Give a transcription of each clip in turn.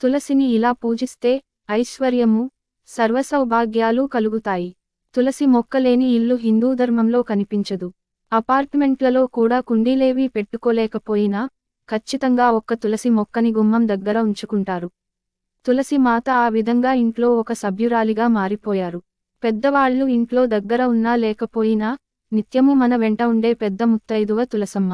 తులసిని ఇలా పూజిస్తే ఐశ్వర్యము సర్వసౌభాగ్యాలు కలుగుతాయి. తులసి మొక్కలేని ఇల్లు హిందూ ధర్మంలో కనిపించదు. అపార్ట్మెంట్లలో కూడా కుండీలేవి పెట్టుకోలేకపోయినా ఖచ్చితంగా ఒక్క తులసి మొక్కని గుమ్మం దగ్గర ఉంచుకుంటారు. తులసి మాత ఆ విధంగా ఇంట్లో ఒక సభ్యురాలిగా మారిపోయారు. పెద్దవాళ్ళు ఇంట్లో దగ్గర ఉన్నా లేకపోయినా నిత్యము మన వెంట ఉండే పెద్ద ముత్తైదువ తులసమ్మ.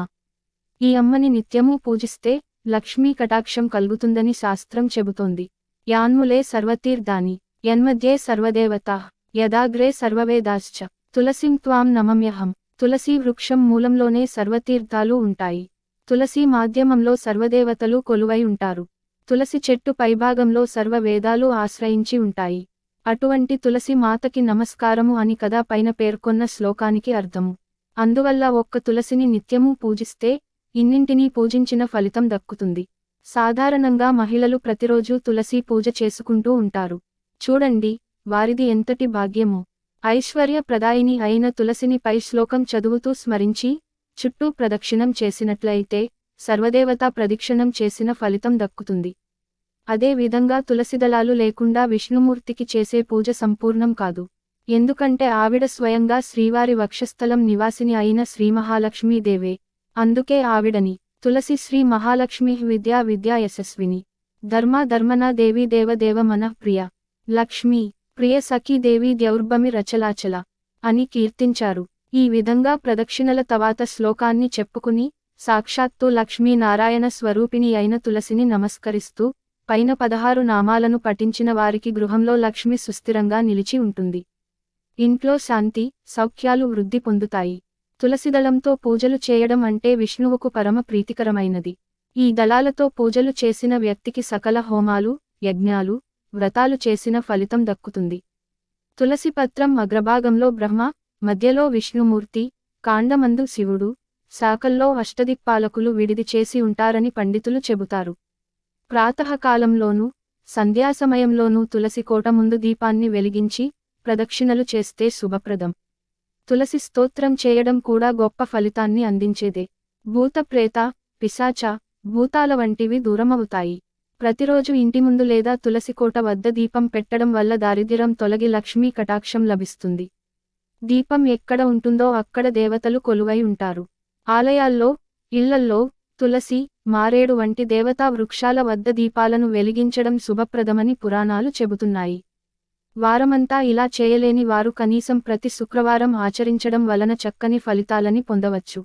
ఈ అమ్మని నిత్యము పూజిస్తే లక్ష్మీ కటాక్షం కలుగుతుందని శాస్త్రం చెబుతోంది. యాన్ములే సర్వతీర్థాని యన్మధ్యే సర్వదేవత యదాగ్రే సర్వవేదాశ్చ తులసిం త్వాం నమమ్యహం తులసి వృక్షం మూలంలోనే సర్వతీర్థాలు ఉంటాయి. తులసి మాధ్యమంలో సర్వదేవతలు కొలువై ఉంటారు. తులసి చెట్టు పైభాగంలో సర్వవేదాలు ఆశ్రయించి ఉంటాయి. అటువంటి తులసి మాతకి నమస్కారము అని కదా పైన పేర్కొన్న శ్లోకానికి అర్థము. అందువల్ల ఒక్క తులసిని నిత్యము పూజిస్తే ఇన్నింటినీ పూజించిన ఫలితం దక్కుతుంది. సాధారణంగా మహిళలు ప్రతిరోజూ తులసి పూజ చేసుకుంటూ ఉంటారు. చూడండి వారిది ఎంతటి భాగ్యమో. ఐశ్వర్య ప్రదాయిని అయిన తులసిని పై శ్లోకం చదువుతూ స్మరించి చుట్టూ ప్రదక్షిణం చేసినట్లయితే సర్వదేవతా ప్రదక్షిణం చేసిన ఫలితం దక్కుతుంది. అదే విధంగా తులసిదళాలు లేకుండా విష్ణుమూర్తికి చేసే పూజ సంపూర్ణం కాదు. ఎందుకంటే ఆవిడ స్వయంగా శ్రీవారి వక్షస్థలం నివాసిని అయిన శ్రీమహాలక్ష్మీదేవే అందుకే ఆవిడని తులసి శ్రీ మహాలక్ష్మి విద్యా విద్యా యశస్విని ధర్మ ధర్మనా దేవి దేవదేవ మన ప్రియ లక్ష్మి ప్రియ సఖీ దేవి ద్యౌర్భమి రచలాచల అని కీర్తించారు. ఈ విధంగా ప్రదక్షిణల తవాత శ్లోకాన్ని చెప్పుకుని సాక్షాత్తు లక్ష్మీనారాయణ స్వరూపిణి అయిన తులసిని నమస్కరిస్తూ పైన పదహారు నామాలను పఠించిన వారికి గృహంలో లక్ష్మి సుస్థిరంగా నిలిచి ఉంటుంది. ఇంట్లో శాంతి సౌఖ్యాలు వృద్ధి పొందుతాయి. తులసిదళంతో పూజలు చేయడం అంటే విష్ణువుకు పరమ ప్రీతికరమైనది. ఈ దళాలతో పూజలు చేసిన వ్యక్తికి సకల హోమాలు యజ్ఞాలు వ్రతాలు చేసిన ఫలితం దక్కుతుంది. తులసి పత్రం అగ్రభాగంలో బ్రహ్మ మధ్యలో విష్ణుమూర్తి కాండమందు శివుడు శాఖల్లో అష్టదిక్పాలకులు విడిది చేసి ఉంటారని పండితులు చెబుతారు. ప్రాతకాలంలోనూ సంధ్యాసమయంలోనూ తులసి కోట ముందు దీపాన్ని వెలిగించి ప్రదక్షిణలు చేస్తే శుభప్రదం. తులసి స్తోత్రం చేయడం కూడా గొప్ప ఫలితాన్ని అందించేదే. భూత ప్రేత పిశాచ భూతాల వంటివి దూరమవుతాయి. ప్రతిరోజు ఇంటి ముందు లేదా తులసి కోట వద్ద దీపం పెట్టడం వల్ల దారిద్ర్యం తొలగి లక్ష్మీ కటాక్షం లభిస్తుంది. దీపం ఎక్కడ ఉంటుందో అక్కడ దేవతలు కొలువై ఉంటారు. ఆలయాల్లో ఇళ్ళల్లో తులసి మారేడు వంటి దేవతా వృక్షాల వద్ద దీపాలను వెలిగించడం శుభప్రదమని పురాణాలు చెబుతున్నాయి. వారమంతా ఇలా చేయలేని వారు కనీసం ప్రతి శుక్రవారం ఆచరించడం వలన చక్కని ఫలితాలని పొందవచ్చు.